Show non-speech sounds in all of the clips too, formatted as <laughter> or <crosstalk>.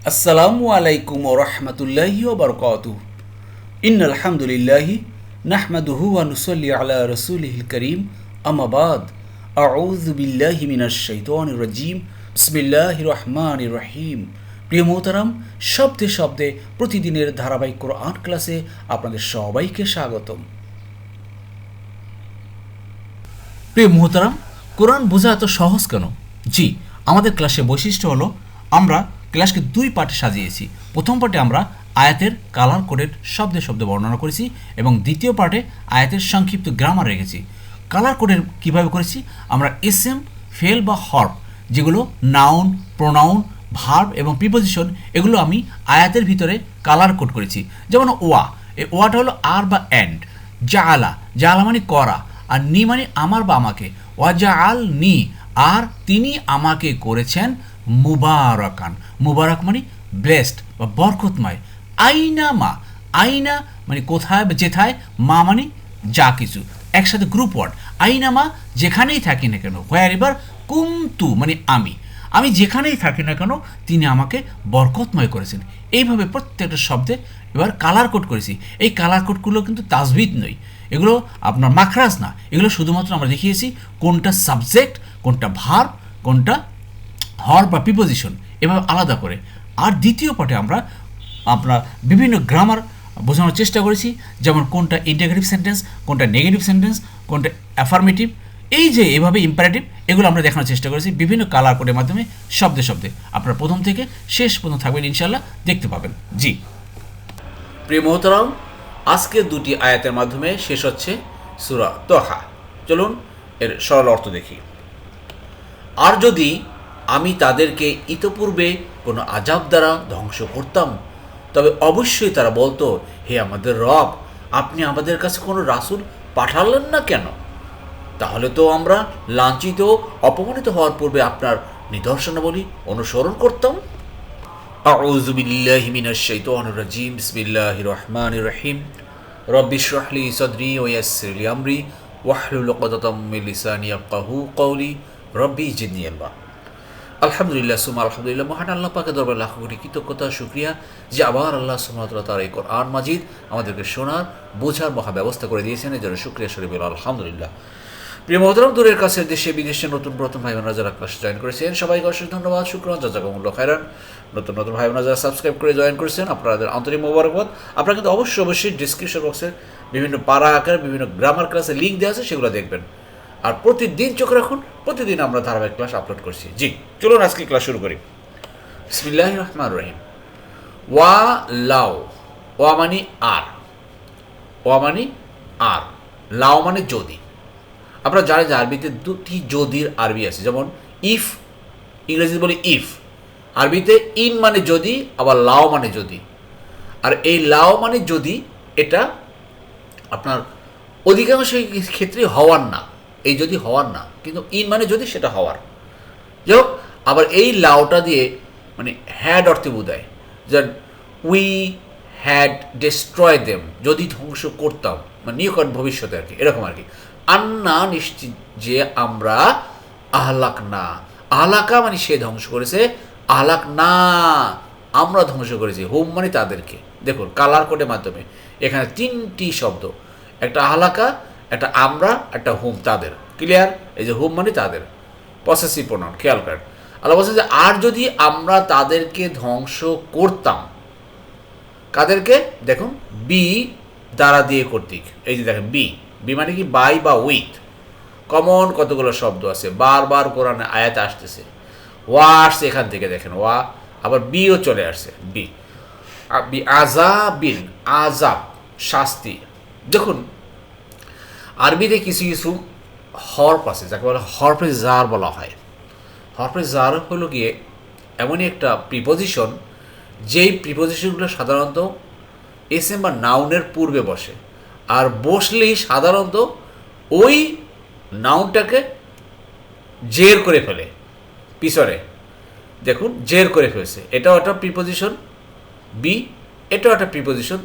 আসসালামু আলাইকুম রহমতুল্লাহি বরকাত ইন আলহামদুলিল্লাহি নাহমাদুহু ওয়া নুসাল্লি আলা রাসূলিহিল করিম। আমাবাদ আউযু বিল্লাহি মিনাশ শাইতানির রাজিম। বিসমিল্লাহির রহমানির রহিম। প্রিয় মোহতারাম, শব্দে শব্দে প্রতিদিনের ধারাবাহিক কোরআন ক্লাসে আপনাদের সবাইকে স্বাগতম। প্রিয় মোহতারাম, কোরআন বোঝা এত সহজ কেন? জি, আমাদের ক্লাসে বৈশিষ্ট্য হলো আমরা ক্লাসকে দুই পার্টে সাজিয়েছি। প্রথম পার্টে আমরা আয়াতের কালার কোডের শব্দে শব্দে বর্ণনা করেছি এবং দ্বিতীয় পার্টে আয়াতের সংক্ষিপ্ত গ্রামার রেখেছি। কালার কোডের কীভাবে করেছি? আমরা এস এম ফেল বা হর্প যেগুলো নাউন, প্রোনাউন, ভার্ব এবং প্রিপোজিশন এগুলো আমি আয়াতের ভিতরে কালার কোড করেছি। যেমন ওয়া, এই ওয়াটা হলো আর বা অ্যান্ড জালা জালা মানে করা আর নি মানে আমার বা আমাকে। ওয়াজা আল নি আর তিনি আমাকে করেছেন। মুবারকান। মুবারক মানে ব্লেসড বা বরকতময়। আইনা মা। আইনা মানে কোথায় বা যেথায়, মা মানে যা কিছু। একসাথে গ্রুপ ওয়ার্ড আইনা মা যেখানেই থাকি না কেন হোয়ার এবার কুমতু মানে আমি। আমি যেখানেই থাকি না কেন, তিনি আমাকে বরকতময় করেছেন। এইভাবে প্রত্যেকটা শব্দে এবার কালার কোড করেছি। এই কালার কোডগুলো কিন্তু তাজবিদ নয়। এগুলো আপনার মাখরাজ না। এগুলো শুধুমাত্র আমরা দেখিয়েছি কোনটা সাবজেক্ট কোনটা ভার কোনটা হর বা প্রিপোজিশন এভাবে আলাদা করে। আর দ্বিতীয় পাঠে আমরা আমরা বিভিন্ন গ্রামার বোঝানোর চেষ্টা করেছি, যেমন কোনটা ইন্টাগ্রেটিভ সেন্টেন্স কোনটা নেগেটিভ সেন্টেন্স কোনটা অ্যাফার্মেটিভ এই যে এভাবে ইম্পারেটিভ এগুলো আমরা দেখানোর চেষ্টা করেছি বিভিন্ন কালার কোডের মাধ্যমে, শব্দে শব্দে। আপনারা প্রথম থেকে শেষ পর্যন্ত থাকবেন ইনশাল্লাহ দেখতে পাবেন। জি। প্রিয় মোহতরাম, আজকে দুটি আয়াতের মাধ্যমে শেষ হচ্ছে সুরা তোহা। চলুন, এর সরল অর্থ দেখি। আর যদি আমি তাদেরকে ইতপূর্বে কোনো আজাব দ্বারা ধ্বংস করতাম। তবে অবশ্যই তারা বলতো, হে আমাদের রব, আপনি আমাদের কাছে কোনো রাসুল পাঠালেন না কেন? তাহলে তো আমরা লাঞ্ছিত, অপমানিত হওয়ার পূর্বে আপনার নিদর্শনাবলী অনুসরণ করতাম। আউজুবিল্লাহিমিনাশাইতানুরাজিম বিসমিল্লাহ রহমান রহিম। রব্বিশরাহলি সদরি ওয়াসরি আমরি, ওয়াহলুল কদতম লিসানি আফকাহু কওলি। রব্বি জিদনি আল্লাহ আলহামদুলিল্লাহ সুমা আলহামদুলিল্লাহ। মহান আল্লাহ পাকে দরবার লাখ কোটি কৃতজ্ঞতা, শুক্রিয়া যে আবার আল্লাহ সুমতলা তার এই কোরআন মাজিদ আমাদেরকে শোনার, বোঝার মহা ব্যবস্থা করে দিয়েছেন। এই জন্য শুক্রিয়া শরীফ আলহামদুলিল্লাহ। প্রিয় মহতরম, দূরের কাছে, দেশে, বিদেশে নতুন প্রথম ভাই বোনরা যারা ক্লাস জয়েন করেছেন, সবাইকে অসংখ্য ধন্যবাদ, শুক্রান জাজাকামুল্ল খায়রান। নতুন নতুন ভাই বোনরা যারা সাবস্ক্রাইব করে জয়েন করেছেন, আপনাদের আন্তরিক মোবারকবাদ। আপনারা কিন্তু অবশ্যই অবশ্যই ডিসক্রিপশন বক্সে বিভিন্ন পাড়া আকার, বিভিন্ন গ্রামার ক্লাসে লিঙ্ক দেওয়া আছে, সেগুলো দেখবেন। আর প্রতিদিন চোখ রাখুন প্রতিদিন আমরা ধারাবাহিক ক্লাস আপলোড করছি। জি, চলুন আজকে ক্লাস শুরু করি। বিসমিল্লাহ রহমান রহিম। ওয়া, লাও। ওয়া মানে আর। ওয়া মানে আর। লাও মানে যদি। আমরা জানি যে আরবিতে দুটি যদির আরবি আছে। যেমন ইফ ইংরেজিতে বলি ইফ আরবিতে ইন মানে যদি, আবার লাও মানে যদি। আর এই লাও মানে যদি, এটা আপনার অধিকাংশ ক্ষেত্রে হওয়ার না। এই যদি হওয়ার না, কিন্তু ইন মানে যদি সেটা হওয়ার। যাই হোক, আবার এই লাউটা দিয়ে মানে হ্যাড অর্থে বোঝায় যেন উই হ্যাড ডিস্ট্রয় দেম যদি ধ্বংস করতাম মানে নিকট ভবিষ্যতে আর কি, এরকম আর কি। আন্না নিশ্চিত যে আমরা আহলাক না আহলাকা মানে সে ধ্বংস করেছে আহলাক না আমরা ধ্বংস করেছি, হোম মানে তাদেরকে। দেখুন কালার কোডের মাধ্যমে এখানে তিনটি শব্দ, একটা আহলাকা একটা আমরা, একটা হোম, তাদের। ক্লিয়ার এই যে হোম মানে তাদের। পসেসিভ প্রোনাউন খেয়াল করেন আল্লাহ বলছে যে, আর যদি আমরা তাদেরকে ধ্বংস করতাম, কাদেরকে? দেখুন বি দ্বারা দিয়ে কর্তৃক। এই যে দেখেন বি বি মানে কি? বাই বা উইথ কমন কতগুলো শব্দ আছে? বারবার কোরআনে আয়াত আসতেছে। ওয়া আসছে এখান থেকে দেখেন ওয়া আবার বিও চলে আসছে বি আজাবিন আজাব শাস্তি। দেখুন আরবিতে কিছু কিছু হর্প আছে, যাকে বলে হরফে জার বলা হয়। হরফে জার হলো গিয়ে এমনই একটা প্রিপোজিশন যেই প্রিপোজিশনগুলো সাধারণত এস এম বা নাউনের পূর্বে বসে। আর বসলেই সাধারণত ওই নাউনটাকে জের করে ফেলে, পিছনে। দেখুন, জের করে ফেলছে। এটাও একটা প্রিপোজিশন বি এটাও একটা প্রিপোজিশন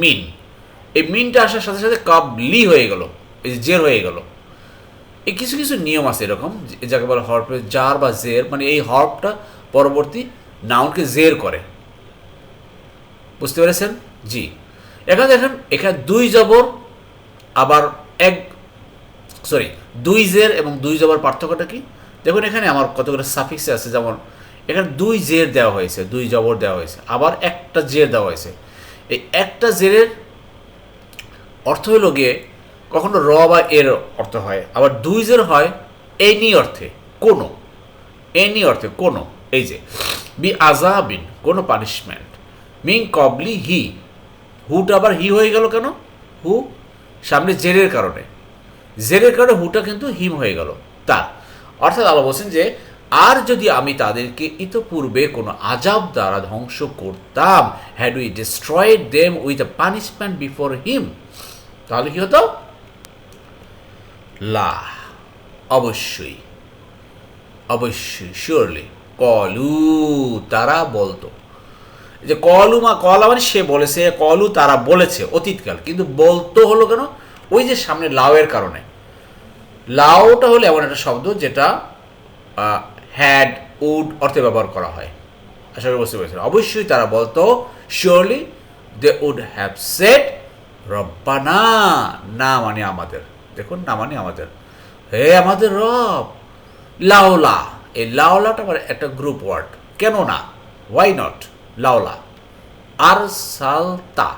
মিন এই মিনটা আসার সাথে সাথে কাপ লি হয়ে গেল, এই জের হয়ে গেল। এই কিছু কিছু নিয়ম আছে এরকম যাকে বলে হরফে জার বা জের মানে এই হরফটা পরবর্তী নাউনকে জের করে। বুঝতে পেরেছেন? জি। এখানে দেখেন, এখানে দুই জবর, আবার এক সরি দুই জের এবং দুই জবর পার্থক্যটা কি? দেখুন এখানে আমার কতগুলো সাফিক্সে আছে, যেমন এখানে দুই জের দেওয়া হয়েছে, দুই জবর দেওয়া হয়েছে, আবার একটা জের দেওয়া হয়েছে। এই একটা জেরের অর্থ হলো গিয়ে কখনো র বা এর অর্থ হয়, আবার দুই জের হয় এনি অর্থে, কোনো। এনি অর্থে, কোনো। এই যে, বি আজাবিন কোনো পানিশমেন্ট মিং কবলি হি। হুটা আবার হি হয়ে গেল কেন? হু, সামনে জেরের কারণে। জেরের কারণে হুটা কিন্তু হিম হয়ে গেল। তা, অর্থাৎ আল্লাহ বলছেন যে, আর যদি আমি তাদেরকে ইতপূর্বে কোনো আজাব দ্বারা ধ্বংস করতাম had we destroyed them with a punishment before him তাহলে কি হতো? লা। অবশ্যই। অবশ্যই শিওরলি কলু তারা বলতো। যে কলু মা, কলা মানে সে বলেছে, কলু তারা বলেছে, অতীতকাল। কিন্তু বলতো হলো কেন? ওই যে সামনে লাউয়ের কারণে। লাউটা হলো এমন একটা শব্দ যেটা হ্যাড উড অর্থে ব্যবহার করা হয়। আশা করি বুঝতে পেরেছেন। অবশ্যই তারা বলতো surely they would have said রব্বানা, না মানে আমাদের। দেখুন, না মানে আমাদের। হে আমাদের রব, লাওলা। এই লাওলাটা আবার একটা গ্রুপ ওয়ার্ড কেন না? Why not লাওলা। আর সালতা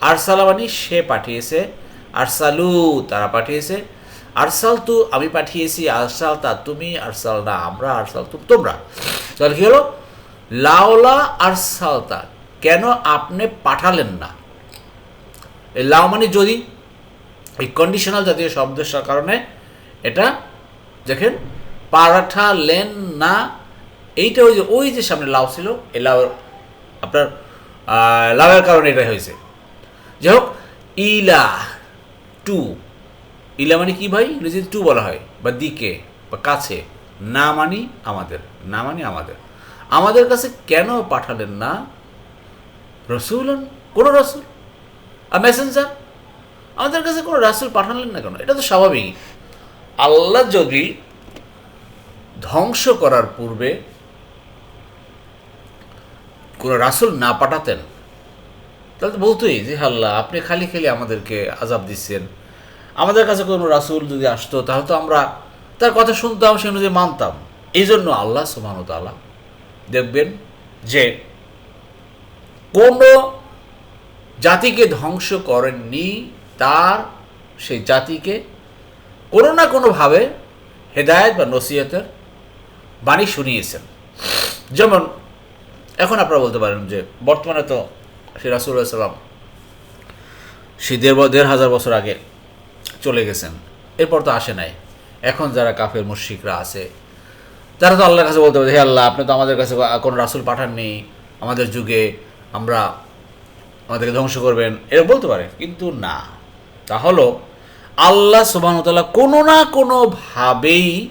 আরসালা মানে সে পাঠিয়েছে, আরসালু তারা পাঠিয়েছে। আরসাল তু আমি পাঠিয়েছি আরসাল তা তুমি, আরসাল না আমরা, আরসাল তু তোমরা। তাহলে কি হলো? লাওলা, আরসালতা। কেন আপনি পাঠালেন না? লাও মানে যদি এই কন্ডিশনাল জাতীয় শব্দের কারণে এটা দেখেন পারাঠা, লেন, না, এইটা ওই যে ওই যে সামনে লাউ ছিল, এই লাউ আপনার লাউয়ের কারণে এটা হয়েছে। যাই হোক ইলা, টু। ইলা মানে কি ভাই? ইংরেজিতে টু বলা হয়, বা দিকে, বা কাছে। না মানি আমাদের, না মানি আমাদের। আমাদের কাছে কেন পাঠালেন না? রসুল কোন রসুল। আর মেসেঞ্জার আমাদের কাছে কোনো রাসুল পাঠালেন না কেন? এটা তো স্বাভাবিক আল্লাহ যদি ধ্বংস করার পূর্বে কোনো রাসুল না পাঠাতেন, তাহলে তো বলতোই যে "হে আল্লাহ আপনি খালি খালি আমাদেরকে আজাব দিচ্ছেন। আমাদের কাছে কোনো রাসুল যদি আসতো, তাহলে তো আমরা তার কথা শুনতাম, সে অনুযায়ী মানতাম। এই জন্য আল্লাহ সুবাহতাল্লাহ দেখবেন যে কোনো জাতিকে ধ্বংস করেননি, তার সেই জাতিকে কোনো না কোনোভাবে হেদায়েত বা নসিহতের বাণী শুনিয়েছেন। যেমন, এখন আপনারা বলতে পারেন যে বর্তমানে তো সে রাসুল্লাহ সাল্লাম সে দেড় দেড় হাজার বছর আগে চলে গেছেন। এরপর তো আসে নাই। এখন যারা কাফের মুশিকরা আছে, তারা তো আল্লাহর কাছে বলতে পারে, হে আল্লাহ, আপনি তো আমাদের কাছে কোনো রাসুল পাঠাননি। আমাদের যুগে আমরা আমাদেরকে ধ্বংস করবেন এরা বলতে পারে। কিন্তু না। তা হলো, আল্লাহ সুবাহতাল্লাহ কোনো না কোনোভাবেই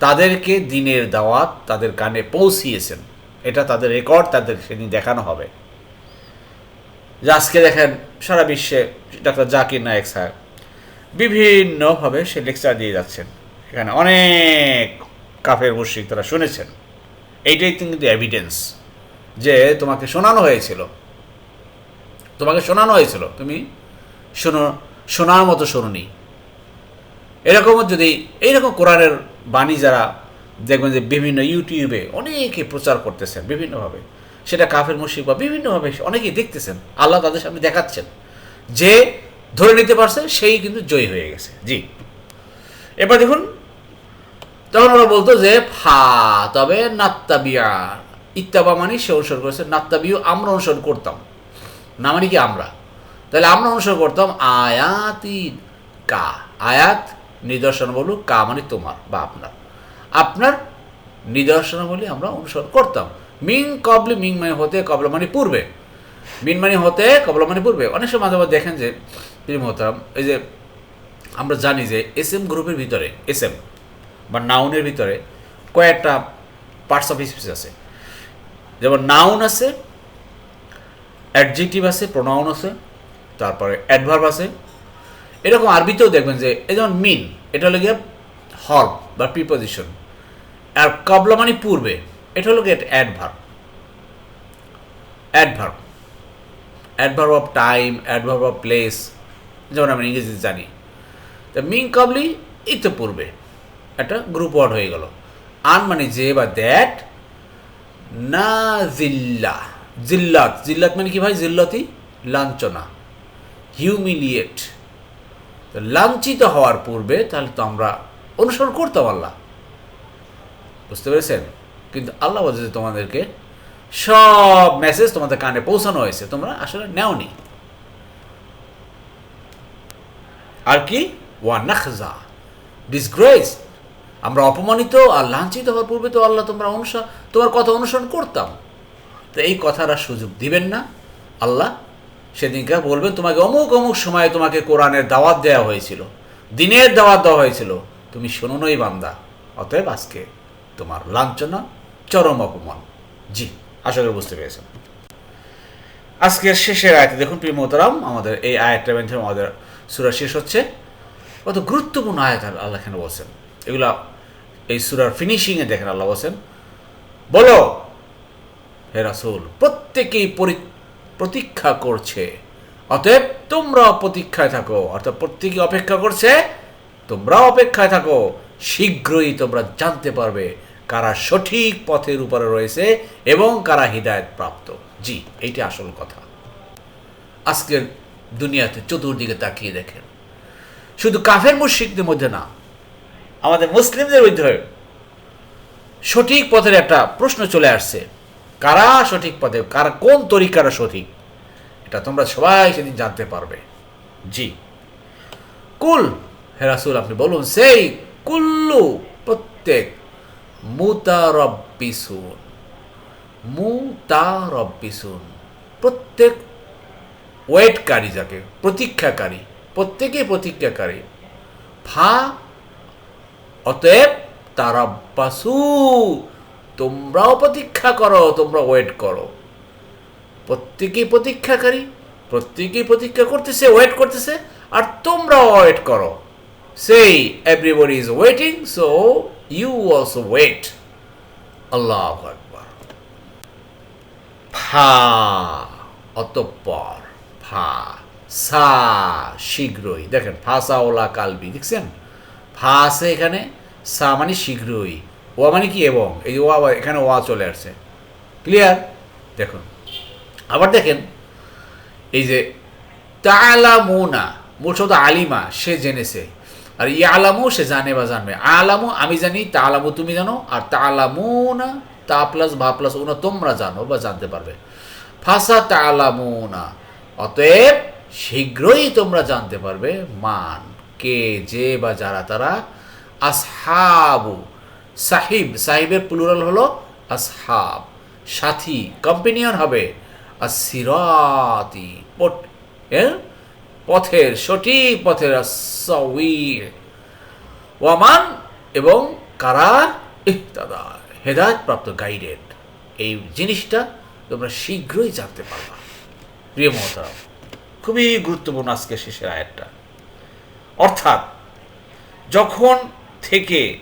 তাদেরকে দিনের দাওয়াত তাদের কানে পৌঁছিয়েছেন। এটা তাদের রেকর্ড, তাদের সেদিন দেখানো হবে। যে আজকে দেখেন, সারা বিশ্বে ডাক্তার জাকির নায়েক সাহেব বিভিন্নভাবে সে লেকচার দিয়ে যাচ্ছেন। এখানে অনেক কাফের মুশ্রিক তারা শুনেছেন। এইটাই কিন্তু এভিডেন্স যে তোমাকে শোনানো হয়েছিল। তোমাকে শোনানো হয়েছিল। তুমি শোনো, শোনার মতো শোনোনি। এরকম যদি, এইরকম কোরআনের বাণী যারা দেখবেন যে বিভিন্ন ইউটিউবে অনেকে প্রচার করতেছেন বিভিন্নভাবে, সেটা কাফের মুশিক বা বিভিন্নভাবে অনেকেই দেখতেছেন, আল্লাহ তাদের সামনে দেখাচ্ছেন। যে ধরে নিতে পারছে, সেই কিন্তু জয়ী হয়ে গেছে। জি। এবার দেখুন, তখন ওরা বলতো যে, ফা, তবে নাত্তাবিয়া, ইত্তাবা মানে সে অনুসরণ করেছে নাত্তাবিও আমরা অনুসরণ করতাম। না মানে কি আমরা? তাহলে আমরা অনুসরণ করতাম আয়াতি কা। আয়াত নিদর্শন বলুক, কা মানে তোমার বা আপনার। আপনার নিদর্শন বলে আমরা অনুসরণ করতাম। মিং কবলি মিং মানে হতে কবলা মানে পূর্বে। মিন মানে হতে কবলা মানে পূর্বে। অনেক সময় মাঝে মাঝে দেখেন যে প্রিম হতাম এই যে আমরা জানি যে এস এম গ্রুপের ভিতরে এস এম বা নাউনের ভিতরে কয়েকটা পার্টস অফ স্পিচ আছে। যেমন নাউন আছে অ্যাডজেক্টিভ আছে প্রোনাউন আছে, তারপরে অ্যাডভার্ব আছে। এরকম আরবিতেও দেখবেন যে, এই যেমন মিন এটা হলো গিয়ে হর্ব বা প্রিপোজিশন আর কবলা মানে পূর্বে, এটা হলো গিয়ে adverb adverb adverb of time adverb of place যেমন আমরা ইংরেজিতে জানি। তা মিং কাবলি, এই তো পূর্বে। একটা গ্রুপ ওয়ার্ড হয়ে গেল। আন মানে যে বা দ্যাট না জিল্লা। জিল্লাত জিল্লাত মানে কি ভাই? জিল্লতি লাঞ্ছনা। হিউমিলিয়েট লাঞ্ছিত হওয়ার পূর্বে তাহলে তো আমরা অনুসরণ করতাম আল্লাহ। বুঝতে পেরেছেন? কিন্তু আল্লাহ বলছে তোমাদেরকে সব মেসেজ তোমাদের কানে পৌঁছানো হয়েছে, তোমরা আসলে নেওনি। আর কি? ওয়া নাখজা। ডিসগ্রেস আমরা অপমানিত আর লাঞ্ছিত হওয়ার পূর্বে তো আল্লাহ তোমরা অনুসরণ তোমার কথা অনুসরণ করতাম। তো এই আর সুযোগ দিবেন না। আল্লাহ সেদিনকার বলবেন, তোমাকে অমুক অমুক সময়ে তোমাকে কোরআনের দাওয়াত দেওয়া হয়েছিল, দিনের দাওয়াত দেওয়া হয়েছিল। তুমি শোনোনই বান্দা, অতএব আজকে তোমার লাঞ্ছনা, চরম অপমান। জি, আশা করি বুঝতে পেরেছেন। আজকের শেষের আয়তে দেখুন, প্রিয় মোহতারাম, আমাদের এই আয়াতটা মাধ্যমে আমাদের সুরা শেষ হচ্ছে। কত গুরুত্বপূর্ণ আয়াত আল্লাহ এখানে বলছেন। এগুলা এই সুরার ফিনিশিংয়ে দেখেন আল্লাহ বলছেন, বলো হে রাসুল, প্রত্যেকেই পরি- প্রতীক্ষা করছে। অতএব তোমরা প্রতীক্ষায় থাকো, অর্থাৎ প্রত্যেকে অপেক্ষা করছে তোমরা অপেক্ষায় থাকো। শীঘ্রই তোমরা জানতে পারবে কারা সঠিক পথের উপরে রয়েছে এবং কারা হৃদায়ত প্রাপ্ত। জি, এইটা আসল কথা। আজকের দুনিয়াতে চতুর্দিকে তাকিয়ে দেখেন। শুধু কাফের মুশরিকদের মধ্যে না, আমাদের মুসলিমদের মধ্যে সঠিক পথের একটা প্রশ্ন চলে আসছে। কারা সঠিক পথে কার, কোন তরিকারা সঠিক? এটা তোমরা সবাই সেদিন জানতে পারবে। জি। কুল হেরাসুল আপনি বলুন, সেই কুল্লু প্রত্যেক মুতারব্বিসুন মুতারব্বিসুন, প্রত্যেক ওয়েটকারী যাকে, প্রতীক্ষাকারী, প্রত্যেকে প্রতীক্ষাকারী, ফা, অতএব তারাব্বাসু তোমরাও প্রতীক্ষা করো, তোমরা ওয়েট করো। প্রত্যেকেই প্রতীক্ষাকারী, প্রত্যেকেই প্রতীক্ষা করতেছে ওয়েট করতেছে, আর তোমরাও ওয়েট করো। সেই everybody is waiting so you also wait আল্লাহ ফা, অতঃপর, ফা, সা, শীঘ্রই। দেখেন ফাসা ওলা কালবি দেখছেন? ফা আছে এখানে, সা মানে শীঘ্রই। ওয়া মানে কি? এবং এই ওয়া এখানে ওয়া চলে আসছে। ক্লিয়ার দেখুন। আবার দেখেন, এই যে তালামুনা মূল শব্দ আলিমা, সে জেনেছে। আর ইয়ালামু, সে জানে বা জানবে। আলামু, আমি জানি তালামু তুমি জানো। আর তালামুনা তা প্লাস ভা প্লাস উনা তোমরা জানো বা জানতে পারবে। ফাসা তালামুনা অতএব শীঘ্রই তোমরা জানতে পারবে মান, কে, যে বা যারা, তারা আসহাবু। সাহিব, সাহিবের প্লুরাল হলো আসহাব। সাথী কম্পেনিয়ন হবে আসিরাতি এর পথের, সঠিক পথের ওয়ামান এবং কারা ইহতাদা হেদায়ত প্রাপ্ত গাইডেড এই জিনিসটা তোমরা শীঘ্রই জানতে পারবা। প্রিয় মহতারাম, খুবই গুরুত্বপূর্ণ আজকে শেষের আয়াতটা। অর্থাৎ যখন থেকে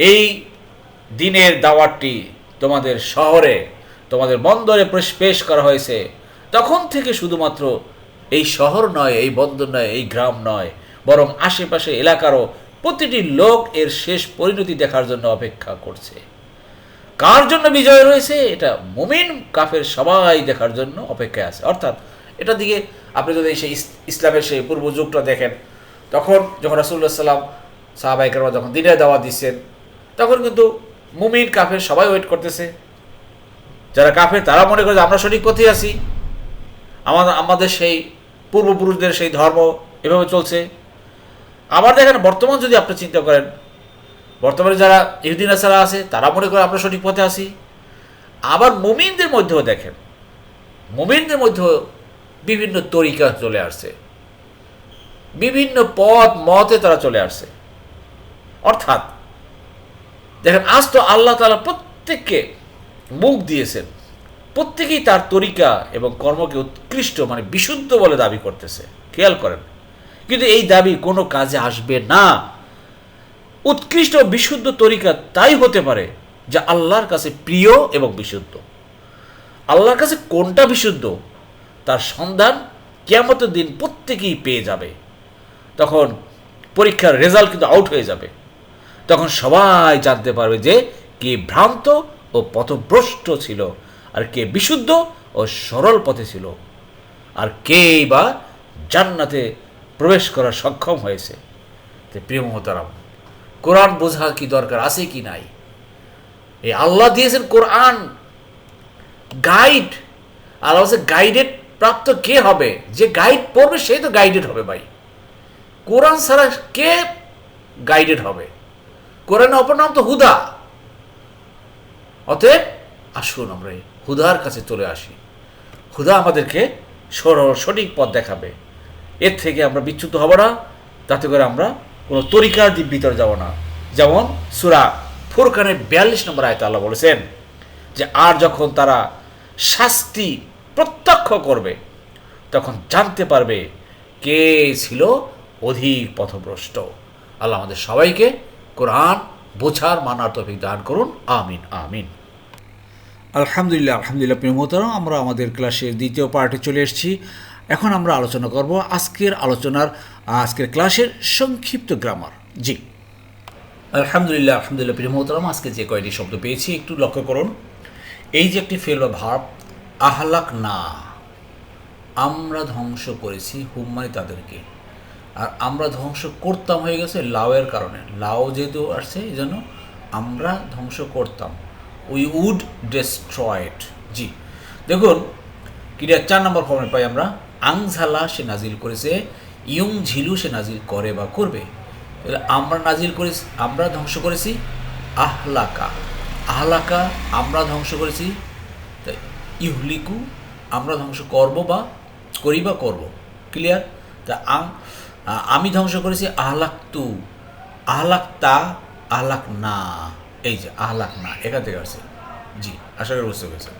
এই দিনের দাওয়াতটি তোমাদের শহরে, তোমাদের বন্দরে পেশ- করা হয়েছে। তখন থেকে শুধুমাত্র এই শহর নয়, এই বন্দর নয়, এই গ্রাম নয়, বরং আশেপাশে এলাকারও প্রতিটি লোক এর শেষ পরিণতি দেখার জন্য অপেক্ষা করছে। কার জন্য বিজয় রয়েছে, এটা মুমিন কাফের সবাই দেখার জন্য অপেক্ষায় আছে। অর্থাৎ এটা দিকে আপনি যদি সেই ইসলামের সেই পূর্ব যুগটা দেখেন, তখন যখন রাসুল্লাহ সাল্লাম সাহাবাইকার যখন দিনের দাওয়া দিচ্ছেন তখন কিন্তু মুমিন কাফের সবাই ওয়েট করতেছে। যারা কাফের, তারা মনে করে যে আমরা সঠিক পথে আছি। আমাদের আমাদের সেই পূর্বপুরুষদের সেই ধর্ম এভাবে চলছে। আবার দেখেন, বর্তমান যদি আপনি চিন্তা করেন, বর্তমানে যারা ইহুদিন আসারা আছে, তারা মনে করে আমরা সঠিক পথে আছি। আবার মুমিনদের মধ্যেও দেখেন, মুমিনদের মধ্যেও বিভিন্ন তরিকা চলে আসছে। বিভিন্ন পথ, মতে তারা চলে আসছে। অর্থাৎ দেখেন, আজ তো আল্লাহ তালা প্রত্যেককে মুখ দিয়েছেন, প্রত্যেকেই তার তরিকা এবং কর্মকে উৎকৃষ্ট মানে বিশুদ্ধ বলে দাবি করতেছে। খেয়াল করেন। কিন্তু এই দাবি কোনো কাজে আসবে না। উৎকৃষ্ট বিশুদ্ধ তরিকা তাই হতে পারে যা আল্লাহর কাছে প্রিয় এবং বিশুদ্ধ। আল্লাহর কাছে কোনটা বিশুদ্ধ? তার সন্ধান কেয়ামতের দিন প্রত্যেকেই পেয়ে যাবে। তখন পরীক্ষার রেজাল্ট কিন্তু আউট হয়ে যাবে। তখন সবাই জানতে পারবে যে কে ভ্রান্ত ও পথভ্রষ্ট ছিল, আর কে বিশুদ্ধ ও সরল পথে ছিল, আর কেই বা জান্নাতে প্রবেশ করার সক্ষম হয়েছে। প্রিয় মহতারাম, কোরআন বোঝা কি দরকার আছে কি নাই? এই আল্লাহ দিয়েছেন কোরআন। গাইড আল্লাহ গাইডেড প্রাপ্ত কে হবে? যে গাইড পড়বে সেই তো গাইডেড হবে ভাই। কোরআন ছাড়া কে গাইডেড হবে? কোরআনের অপর নাম তো হুদা। অতএব আসুন আমরা হুদার কাছে চলে আসি। হুদা আমাদেরকে সঠিক পথ দেখাবে। এর থেকে আমরা বিচ্যুত হব না, তাতে করে আমরা কোনো তরিকার দিক ভিতরে যাব না। যেমন সুরা ফুরকানের বিয়াল্লিশ নম্বর আয়তে আল্লাহ বলেছেন যে, আর যখন তারা শাস্তি প্রত্যক্ষ করবে, তখন জানতে পারবে কে ছিল অধিক পথভ্রষ্ট। আল্লাহ আমাদের সবাইকে কোরআন বোঝার মানার তফিক দান করুন। আমিন আমিন। আলহামদুলিল্লাহ আলহামদুলিল্লাহ প্রিয় মোহতারাম আমরা আমাদের ক্লাসের দ্বিতীয় পার্টে চলে এসেছি। এখন আমরা আলোচনা করব আজকের আলোচনার আজকের ক্লাসের সংক্ষিপ্ত গ্রামার জি। আলহামদুলিল্লাহ আলহামদুলিল্লাহ প্রিয় মোহতারাম আজকে যে কয়টি শব্দ পেয়েছি একটু লক্ষ্য করুন। এই যে একটি ফেল বা ভাব আহলাক না আমরা ধ্বংস করেছি হুম মানে তাদেরকে। আর আমরা ধ্বংস করতাম হয়ে গেছে লাউয়ের কারণে। লাউ যেহেতু আসছে, এই জন্য আমরা ধ্বংস করতাম। উই উড ডেস্ট্রয়েড জি। দেখুন ক্রিয়া চার নম্বর ফর্মে পাই আমরা। আংঝালা সে নাজিল করেছে ইয়ং ঝিলু সে নাজিল করে বা করবে। আমরা নাজিল করেছি, আমরা ধ্বংস করেছি আহলাকা। আহলাকা আমরা ধ্বংস করেছি ইহলিকু আমরা ধ্বংস করব বা করি বা করব। ক্লিয়ার তা আ- আমি ধ্বংস করেছি আহলাক তু আহলাক তা আহলাক না এই যে আহলাক না এখান থেকে আসছে। জি, আশা করি বুঝতে পেরেছেন।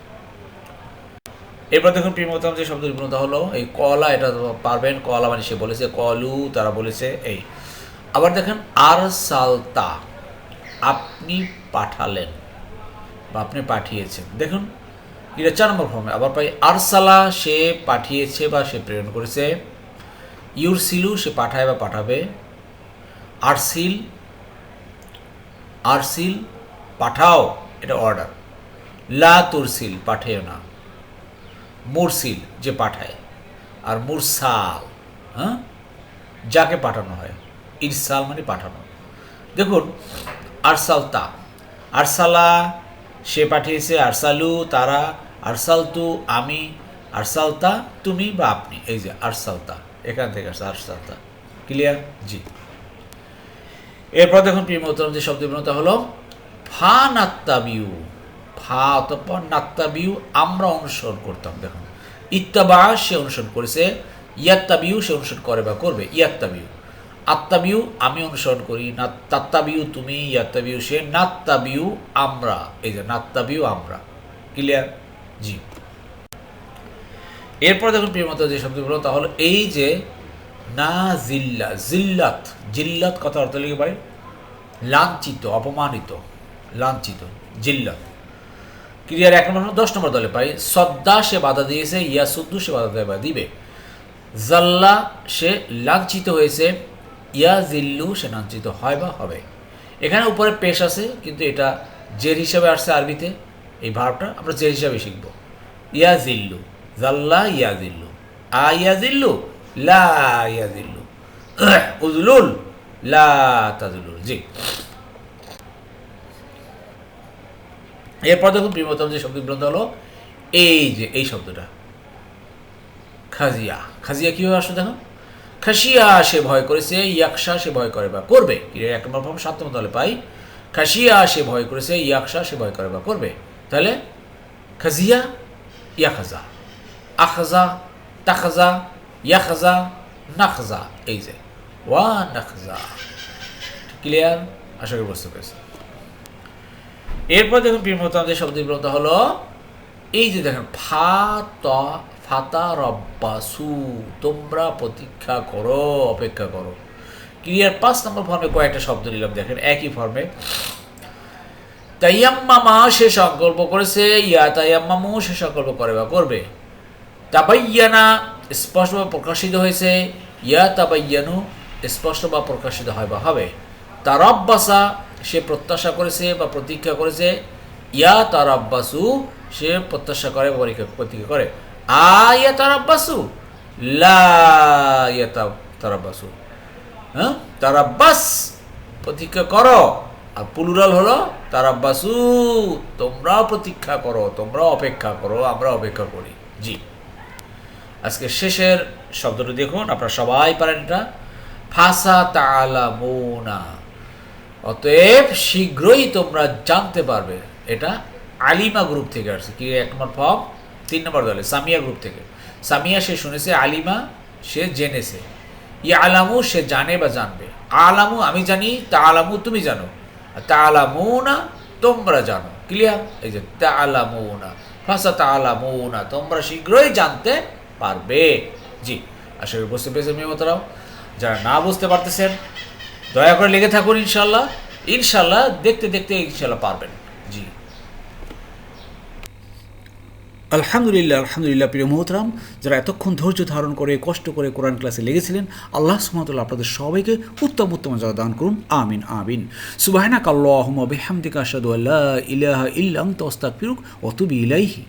এরপর দেখুন প্রিয়মতম যে শব্দ বিপূর্ণতা হলো, এই কলা, এটা পারবেন, কলা মানে সে বলেছে, কলু, তারা বলেছে, এই। আবার দেখেন আর সালতা আপনি পাঠালেন, বা আপনি পাঠিয়েছেন। দেখুন, এটা চার নম্বর ফর্মে, আবার পাই আরসালা, সে পাঠিয়েছে বা সে প্রেরণ করেছে। ইউরসিলু সে পাঠায় বা পাঠাবে আরসিল আরসিল পাঠাও, এটা অর্ডার লা তুরসিল পাঠেও না। মুরসিল যে পাঠায়। আর মুরসাল হ্যাঁ? যাকে পাঠানো হয় ইরসাল মানে পাঠানো। দেখুন আরসালতা আরসালা সে পাঠিয়েছে আরসালু তারা আরসালতু আমি আরসালতা তুমি বা আপনি। এই যে আরসালতা এখান থেকে আসছে আরসালতা ক্লিয়ার জি। এরপর দেখুন প্রিয় মোহতরম যে শব্দ বিনতা হলো ফা নাত্তাবিউ ফা অতঃপর নাত্তাবিউ, আমরা অনুসরণ করতাম। দেখুন, ইত্তাবা, সে অনুসরণ করেছে, ইয়াত্তাবিউ, সে অনুসরণ করে বা করবে, ইয়াত্তাবিউ। আত্মাবিউ আমি অনুসরণ করি, না, তাত্তাবিউ তুমি, ইয়াত্তাবিউ সে, নাত্তাবিউ আমরা। এই যে, নাত্তাবিউ আমরা। ক্লিয়ার জি। এরপর দেখুন প্রিয়মত যে শব্দগুলো তাহলে এই যে না জিল্লা, জিল্লাত জিল্লাত কথা অর্থ লিখে পাই লাঞ্ছিত, অপমানিত, লাঞ্ছিত, জিল্লাত। ক্রিয়ার এক নম্বর, দশ নম্বর দলে পাই সদ্দা সে বাধা দিয়েছে ইয়াসুদ্দু সে বাধা দেবে দিবে। জাল্লা সে লাঞ্ছিত হয়েছে, ইয়া জিল্লু সে লাঞ্ছিত হয় বা হবে। এখানে উপরে পেশ আছে, কিন্তু এটা জের হিসাবে আসছে আরবিতে। এই ভাবটা আমরা জের হিসাবে শিখব। ইয়া জিল্লু। জাল্লা ইয়া জিল্লু আ ইয়া জিল্লু লা ইয়া জিল্লু <coughs> উজলুল? লা তাজুলুল। জি। এরপর দেখুন প্রিয়তম যে শব্দ গ্রন্থ হলো, এই যে, এই শব্দটা। খাজিয়া। খাজিয়া কীভাবে আসলে দেখো? খাসিয়া সে ভয় করেছে, ইয়াকশা সে ভয় করে বা করবে। এক নম্বর ফর্ম সাত পাই। খাসিয়া সে ভয় করেছে, ইয়াকশা সে ভয় করে বা করবে। তাহলে খাজিয়া, ইয়াখাজা। আখাজা, তাখাজা, ইয়াখাজা, নাখাজা, এই যে। ওয়া, নাখাজা। ক্লিয়ার আশা করি বুঝতে পেরেছি এরপর দেখুন প্রিয়মতাম যে শব্দ বিভ্রত হলো, এই যে দেখেন ফা ত ফাতা রব্বাসু তোমরা প্রতীক্ষা করো, অপেক্ষা করো। ক্রিয়ার পাঁচ নম্বর ফর্মে কয়েকটা শব্দ নিলাম, দেখেন, একই ফর্মে তাইয়াম্মামা সে সংকল্প করেছে, ইয়া তাইয়াম্মামু সে সংকল্প করে বা করবে। তাবাইয়ানা স্পষ্ট বা প্রকাশিত হয়েছে, ইয়া তাবাইয়ানু স্পষ্ট বা প্রকাশিত হয় বা হবে। তারাব্বাসা, সে প্রত্যাশা করেছে বা প্রতীক্ষা করেছে। ইয়া তার তারাব্বাসু, সে প্রত্যাশা করে পরীক্ষা- প্রতীক্ষা করে। আ ইয়া তার তারাব্বাসু, লা ইয়া তা- তারাব্বাসু। হ্যাঁ? তারাব্বাস, প্রতীক্ষা করো। আর পুলুরাল হলো তার তারাব্বাসু, তোমরাও প্রতীক্ষা করো, তোমরাও অপেক্ষা করো আমরা অপেক্ষা করি। জি। আজকে শেষের শব্দটি দেখুন, আপনারা সবাই পারেন এটা। ফাসা তালামুনা অতএব শীঘ্রই তোমরা জানতে পারবে, এটা আলিমা গ্রুপ থেকে আসছে। কি, এক নম্বর ফর্ম? তিন নম্বর দলে, সামিয়া গ্রুপ থেকে। সামিয়া সে শুনেছে, আলিমা সে জেনেছে। ই আলামু সে জানে বা জানবে। আলামু আমি জানি তা আলামু তুমি জানো। তা আলামু না তোমরা জানো। ক্লিয়ার এই যে তা আলামু না ফাঁসা তা আলামু না তোমরা শীঘ্রই জানতে পারবে? জি, আশা করি বুঝতে পেরেছেন মেমতরাও যারা না বুঝতে পারতেছেন, দয়া করে লেগে থাকুন ইনশাল্লাহ ইনশাল্লাহ দেখতে দেখতে ইনশাল্লাহ পারবেন। জি। আলহামদুলিল্লাহ আলহামদুলিল্লাহ প্রিয় মোহতরাম যারা এতক্ষণ ধৈর্য ধারণ করে, কষ্ট করে কোরআন ক্লাসে লেগেছিলেন, আল্লাহ সুমতুল্লাহ আপনাদের সবাইকে উত্তম উত্তম যা দান করুন, আমিন আমিন। সুবাহনা কাল্লাহ বেহামদিকা আসাদু আল্লাহ ইলাহা ইল্লাং তস্তাক অতুবি ইলাইহি।